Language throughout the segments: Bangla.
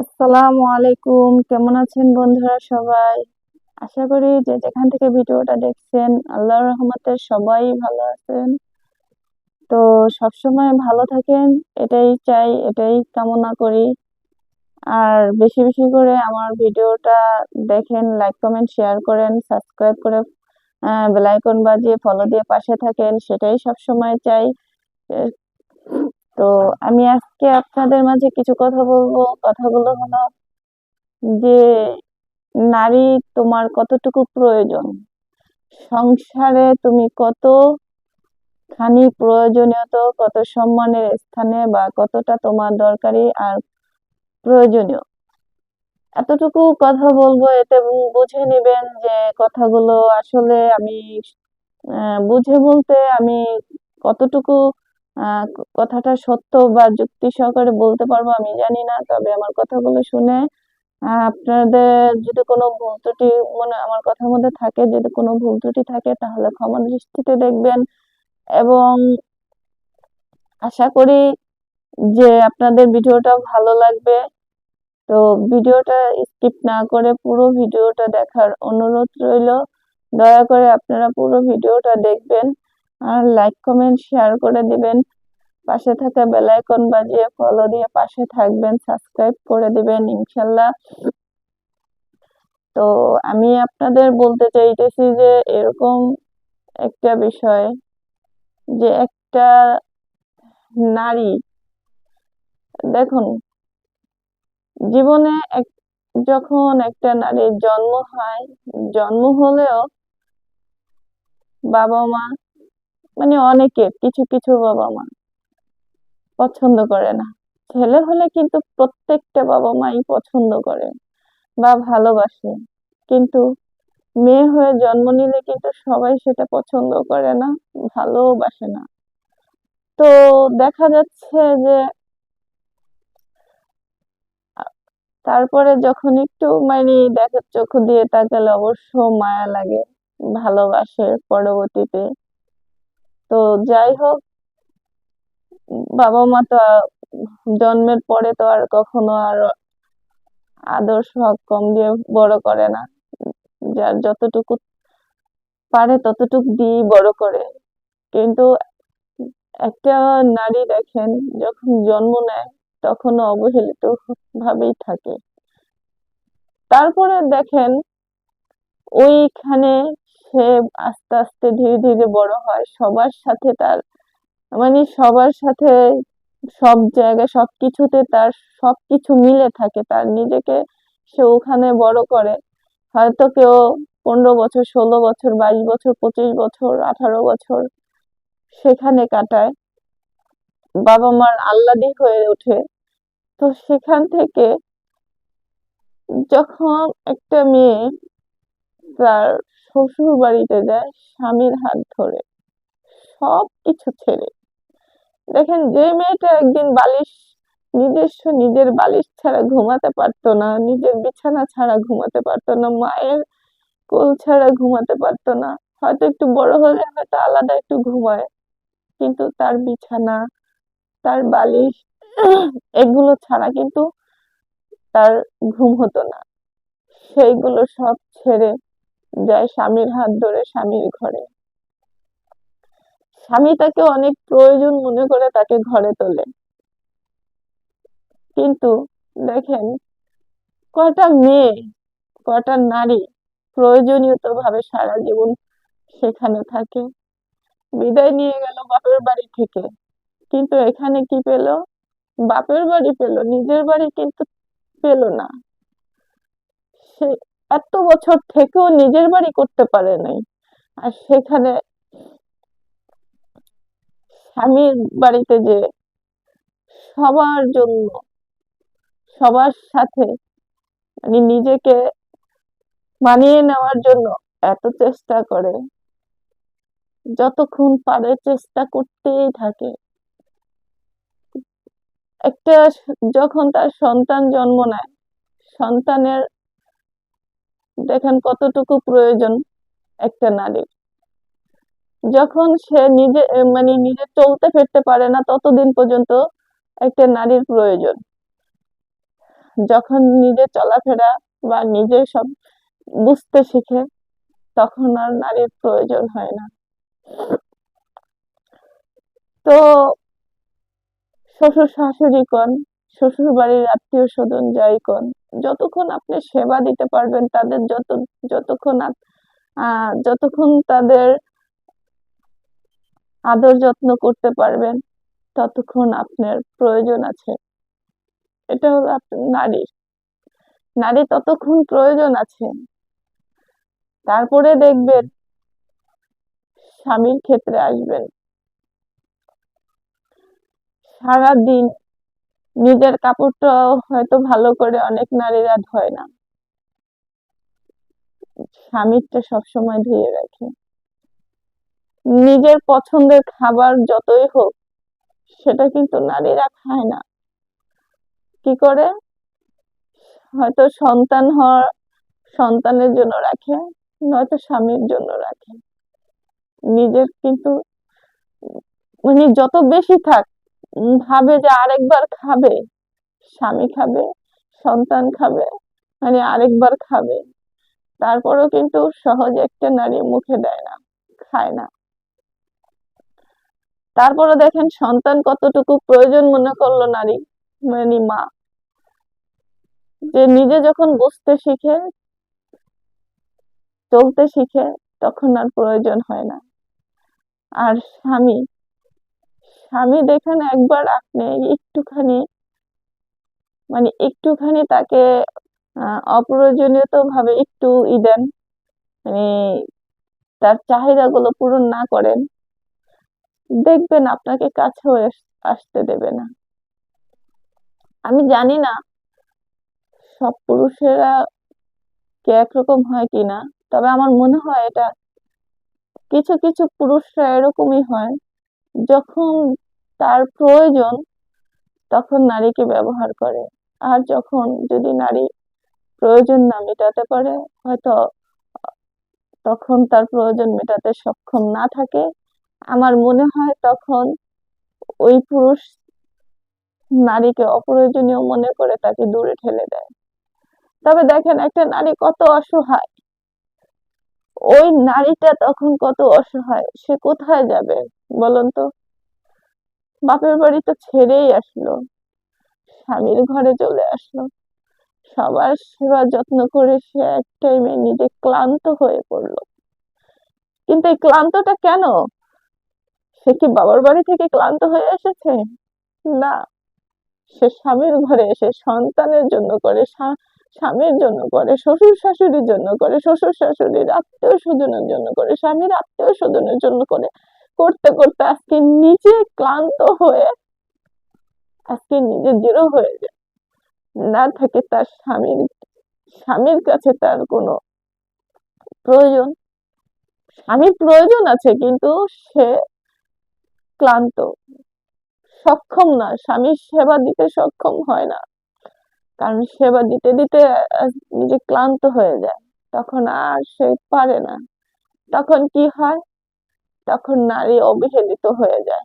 আসসালামু আলাইকুম। কেমন আছেন বন্ধুরা সবাই? আশা করি যে যেখান থেকে ভিডিওটা দেখছেন, আল্লাহর রহমতে সবাই ভালো আছেন। তো সবসময় ভালো থাকেন, এটাই চাই, এটাই কামনা করি। আর বেশি বেশি করে আমার ভিডিওটা দেখেন লাইক কমেন্ট শেয়ার করেন সাবস্ক্রাইব করে বেল আইকন বাজিয়ে ফলো দিয়ে পাশে থাকেন, সেটাই সবসময় চাই। তো আমি আজকে আপনাদের মাঝে কিছু কথা বলব। কথাগুলো হলো যে, নারী তোমার কতটুকু প্রয়োজন? সংসারে তুমি কত খানি প্রয়োজনীয়ত, কত সম্মানের স্থানে বা কতটা তোমার দরকারি আর প্রয়োজনীয়? এতটুকু কথা বলব, এতে বুঝে নেবেন যে কথাগুলো আসলে আমি বুঝে বলতে আমি কতটুকু কথাটা সত্য বা যুক্তি সহকারে বলতে পারব আমি জানি না, তবে আমার কথাগুলো শুনে আপনাদের যদি কোনো ভুল ত্রুটি মনে, আমার কথার মধ্যে থাকে, যদি কোনো ভুল ত্রুটি থাকে, তাহলে ক্ষমা দৃষ্টিতে দেখবেন। এবং আশা করি যে আপনাদের ভিডিওটা ভালো লাগবে। তো ভিডিওটা স্কিপ না করে পুরো ভিডিওটা দেখার অনুরোধ রইল। দয়া করে আপনারা পুরো ভিডিওটা দেখবেন। আর লাইক কমেন্ট শেয়ার করে দিবেন। পাশে থাকা বেল আইকন বাজিয়ে ফলো দিয়ে পাশে থাকবেন সাবস্ক্রাইব করে দিবেন ইনশাল্লাহ। তো আমি আপনাদের বলতে চাইতেছি যে এরকম একটা বিষয় যে একটা নারী, দেখুন, জীবনে এক, যখন একটা নারীর জন্ম হয়, জন্ম হলেও বাবা মা মানে অনেকের কিছু কিছু বাবা মা পছন্দ করে না। ছেলে হলে কিন্তু প্রত্যেকটা বাবা মাই পছন্দ করে বা ভালোবাসে। কিন্তু মেয়ে হয়ে জন্ম নিলে কিন্তু সবাই সেটা পছন্দ করে না, ভালোবাসে না। তো দেখা যাচ্ছে যে, তারপরে যখন একটু মানে দেখার চোখ দিয়ে তাকালে অবশ্য মায়া লাগে, ভালোবাসে পরবর্তীতে। তো যাই হোক বাবা মা তো জন্মের পরে তো আর কখনো আর আদর্শ কম দিয়ে বড় করে না। যার যতটুকু পারে ততটুকু দিয়ে বড় করে। কিন্তু একটা নারী দেখেন, যখন জন্ম নেয় তখনও অবহেলিত ভাবেই থাকে। তারপরে দেখেন, ওইখানে সে আস্তে আস্তে ধীরে ধীরে বড় হয়। সবার সাথে তার মানে সবার সাথে সব জায়গায় সবকিছুতে তার সবকিছু মিলে থাকে, তার নিজেকে সে ওখানে বড় করে। হয়তো কেউ পনেরো বছর, ষোলো বছর, বাইশ বছর, পঁচিশ বছর, আঠারো বছর সেখানে কাটায়। বাবা মার আল্লাদি হয়ে ওঠে। তো সেখান থেকে যখন একটা মেয়ে তার শ্বশুর বাড়িতে যায় স্বামীর হাত ধরে। সব কিছু ছেড়ে। দেখেন, যে মেয়েটা একদিন বালিশ, নিজস্ব নিজের বালিশ ছাড়া ঘুমাতে পারতো না, নিজের বিছানা ছাড়া ঘুমাতে পারতো না, মায়ের কোল ছাড়া ঘুমাতে পারতো না। হয়তো একটু বড় হলে হয়তো আলাদা একটু ঘুমায়, কিন্তু তার বিছানা, তার বালিশ, এগুলো ছাড়া কিন্তু তার ঘুম হতো না। সেইগুলো সব ছেড়ে যায় স্বামীর হাত ধরে স্বামীর ঘরে। স্বামী তাকে অনেক প্রয়োজন মনে করে তাকে ঘরে তোলে। কিন্তু দেখেন, কটা মেয়ে, কটা নারী প্রয়োজনীয়ত ভাবে সারা জীবন সেখানে থাকে। বিদায় নিয়ে গেল বাপের বাড়ি থেকে। কিন্তু এখানে কি পেল? বাপের বাড়ি পেল, নিজের বাড়ি কিন্তু পেল না। সে এত বছর থেকেও নিজের বাড়ি করতে পারে নাই। আর সেখানে স্বামীর বাড়িতে যে সবার জন্য, সবার সাথে মানে নিজেকে মানিয়ে নেওয়ার জন্য এত চেষ্টা করে, যতক্ষণ পারে চেষ্টা করতেই থাকে। একটা যখন তার সন্তান জন্ম নেয়, সন্তানের দেখেন কতটুকু প্রয়োজন একটা নারীর যখন সে নিজে মানে নিজে চলতে ফিরতে পারে না, ততদিন পর্যন্ত একটা নারীর প্রয়োজন। যখন নিজে চলাফেরা বা নিজে সব বুঝতে শিখে, তখন আর নারীর প্রয়োজন হয় না। তো শ্বশুর শাশুড়ি কোন শ্বশুর বাড়ির আত্মীয় স্বজন যাই কোন যতক্ষণ আপনি সেবা দিতে পারবেন, তাদের যত, যতক্ষণ যতক্ষণ তাদের আদর যত্ন করতে পারবেন, ততক্ষণ আপনার প্রয়োজন আছে। এটা হলো আপনার নারীর। নারী ততক্ষণ প্রয়োজন আছে। তারপরে দেখবেন স্বামীর ক্ষেত্রে আসবেন। সারা দিন নিজের কাপড়টা হয়তো ভালো করে অনেক নারীরা ধয় না। স্বামীরটা সবসময় ধুয়ে রাখে। নিজের পছন্দের খাবার যতই হোক, সেটা কিন্তু নারীরা খায় না। কি করে? হয়তো সন্তান হওয়ার, সন্তানের জন্য রাখে, নয়তো স্বামীর জন্য রাখে। নিজের কিন্তু মানে যত বেশি থাক ভাবে যে আরেকবার খাবে, স্বামী খাবে, সন্তান খাবে মানে আরেকবার খাবে, তারপরেও কিন্তু সহজে একটা নারী মুখে দেয় না, খায় না। তারপরে দেখেন সন্তান কতটুকু প্রয়োজন মনে করল নারী মানে মা। যে নিজে যখন বুঝতে শিখে, চলতে শিখে, তখন আর প্রয়োজন হয় না। আর স্বামী স্বামী দেখেন একবার আপনি একটুখানি মানে একটুখানি তাকে অপ্রয়োজনীয়ত ভাবে একটু ই দেন মানে তার চাহিদাগুলো পূরণ না করেন, দেখবেন আপনাকে কাছেও আসতে দেবে না। আমি জানি না সব পুরুষেরা কি একরকম হয় কিনা, তবে আমার মনে হয় এটা কিছু কিছু পুরুষরা এরকমই হয়। যখন তার প্রয়োজন, তখন নারীকে ব্যবহার করে। আর যখন যদি নারী প্রয়োজন না মেটাতে পারে, হয়তো, তখন তার প্রয়োজন মেটাতে সক্ষম না থাকে। আমার মনে হয় তখন ওই পুরুষ নারীকে অপ্রয়োজনীয় মনে করে তাকে দূরে ঠেলে দেয়। তবে দেখেন, একটা নারী কত অসহায়। ওই নারীটা তখন কত অসহায়, সে কোথায় যাবে বলুন তো? বাপের বাড়ি তো ছেড়েই আসলো, স্বামীর ঘরে চলে আসলো। সবার সেবা যত্ন করে সে এক টাইমে নিজে ক্লান্ত হয়ে পড়ল। কিন্তু এই ক্লান্তটা কেন? সে কি বাবার বাড়ি থেকে ক্লান্ত হয়ে এসেছে? না, সে স্বামীর ঘরে এসে সন্তানের জন্য করে স্বামীর জন্য করে, শ্বশুর শাশুড়ির জন্য করে, শ্বশুর শাশুড়ির আত্মীয় স্বজনের জন্য করে, স্বামীর আত্মীয় স্বজনের জন্য করে, করতে করতে আজকে নিজে ক্লান্ত হয়ে, আজকে নিজে জিরো হয়ে যায়। না থাকে তার স্বামীর স্বামীর কাছে তার কোনো প্রয়োজন, স্বামীর প্রয়োজন আছে কিন্তু সে ক্লান্ত, সক্ষম না, স্বামীর সেবা দিতে সক্ষম হয় না। কারণ সেবা দিতে দিতে নিজে ক্লান্ত হয়ে যায়। তখন আর সে পারে না। তখন কি হয়? তখন নারী অবহেলিত হয়ে যায়।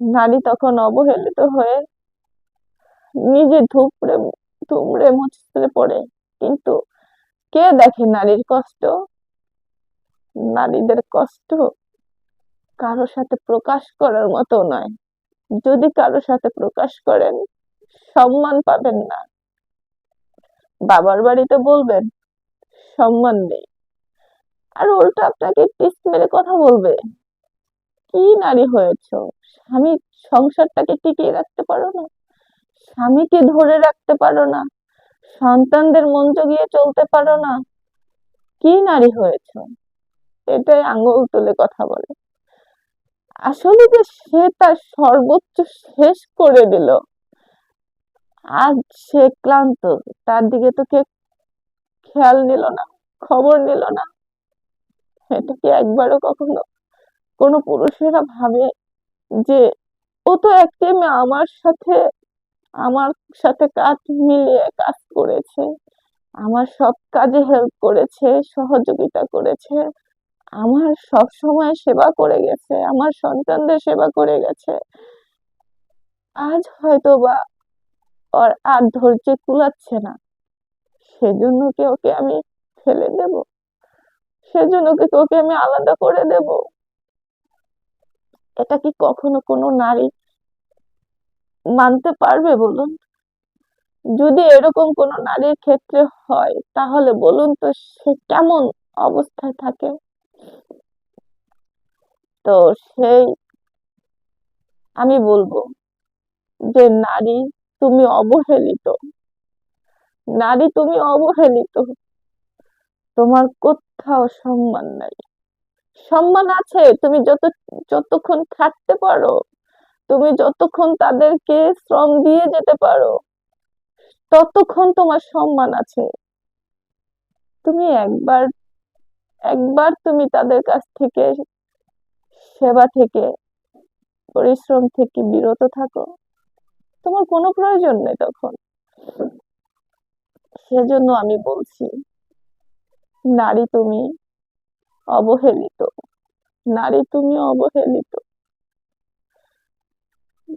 নারী তখন অবহেলিত হয়ে নিজে ধুপড়ে, ধুমড়ে মুচড়ে পড়ে। কিন্তু কে দেখে নারীর কষ্ট? নারীদের কষ্ট কারোর সাথে প্রকাশ করার মতো নয়। যদি কারোর সাথে প্রকাশ করেন সম্মান পাবেন না। বাবার বাড়িতে বলবেন, সম্মান নেই। আর উল্টো আপনাকে টিস মেরে কথা বলবে, কি নারী হয়েছো? স্বামী সংসারটাকে টিকিয়ে রাখতে পারো না? স্বামীকে ধরে রাখতে পারো না? সন্তানদের মন জুগিয়ে চলতে পারো না? কি নারী হয়েছো? এটাই আঙুল তুলে কথা বলে। আসলে যে সে তার সর্বোচ্চ শেষ করে দিল। আজ সে ক্লান্ত, তার দিকে তো কে খেয়াল নিল না, খবর নিল না। এটা কি একবারও কখনো কোনো পুরুষেরা ভাবে যে ও তো এক আমার সাথে আমার সাথে কাজ মিলিয়ে কাজ করেছে, আমার সব কাজে হেল্প করেছে, সহযোগিতা করেছে, আমার সব সময় সেবা করে গেছে, আমার সন্তানদের সেবা করে গেছে। আজ হয়তো বা ওর আর ধৈর্য কুলাচ্ছে না। সেজন্য কি ওকে আমি ফেলে দেব? সেজন্য কি ওকে আমি আলাদা করে দেব? এটা কি কখনো কোনো নারী মানতে পারবে বলুন? যদি এরকম কোনো নারীর ক্ষেত্রে হয়, তাহলে বলুন তো সে কেমন অবস্থায় থাকে? তো সেই আমি বলব যে নারী তুমি অবহেলিত। নারী তুমি অবহেলিত। তোমার কোথাও সম্মান নাই। সম্মান আছে, তুমি যত, যতক্ষণ খাটতে পারো, তুমি যতক্ষণ তাদেরকে শ্রম দিয়ে যেতে পারো, ততক্ষণ তোমার সম্মান আছে। তুমি একবার একবার তুমি তাদের কাছ থেকে সেবা থেকে, পরিশ্রম থেকে বিরত থাকো। তোমার কোনো প্রয়োজন নেই তখন। সেজন্য আমি বলছি, নারী তুমি অবহেলিত, নারী তুমি অবহেলিত।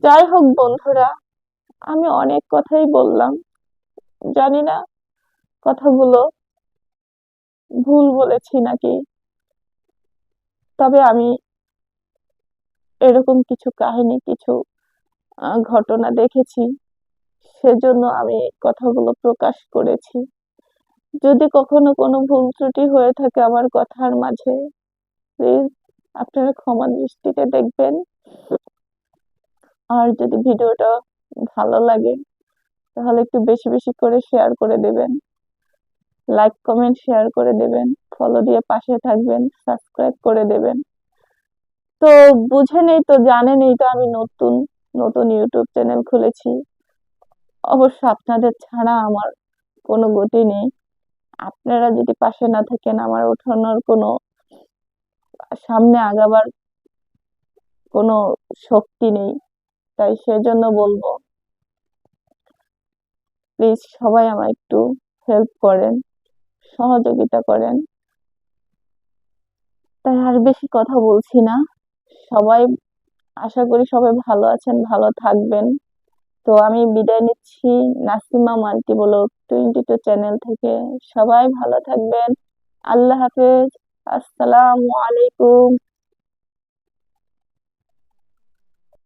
যাই হোক বন্ধুরা, আমি অনেক কথাই বললাম, জানি না কথাগুলো ভুল বলেছি নাকি, তবে আমি এরকম কিছু কাহিনী, কিছু ঘটনা দেখেছি। সেজন্য আমি কথাগুলো প্রকাশ করেছি। যদি কখনো কোনো ভুল ত্রুটি হয়ে থাকে আমার কথার মাঝে প্লিজ আপনারা ক্ষমা দৃষ্টিতে দেখবেন। আর যদি ভিডিওটা ভালো লাগে, তাহলে একটু বেশি বেশি করে শেয়ার করে দেবেন। লাইক কমেন্ট শেয়ার করে দেবেন। ফলো দিয়ে পাশে থাকবেন সাবস্ক্রাইব করে দেবেন। তো বুঝেনই তো জানেনই তো আমি নতুন নতুন ইউটিউব চ্যানেল খুলেছি। অবশ্য আপনাদের ছাড়া আমার কোনো গতি নেই। আপনারা যদি পাশে না থাকেন, আমার ওঠানোর কোনো সামনে আগাবার কোনো শক্তি নেই। তাই সেজন্য বলব প্লিজ সবাই আমায় একটু হেল্প করেন, সহযোগিতা করেন। তাই আর বেশি কথা বলছি না। সবাই আশা করি সবাই ভালো আছেন, ভালো থাকবেন। তো আমি বিদায় নিচ্ছি Nasima multi blog twenty two channel থেকে। সবাই ভালো থাকবেন। আল্লাহ হাফেজ। আসসালামু আলাইকুম।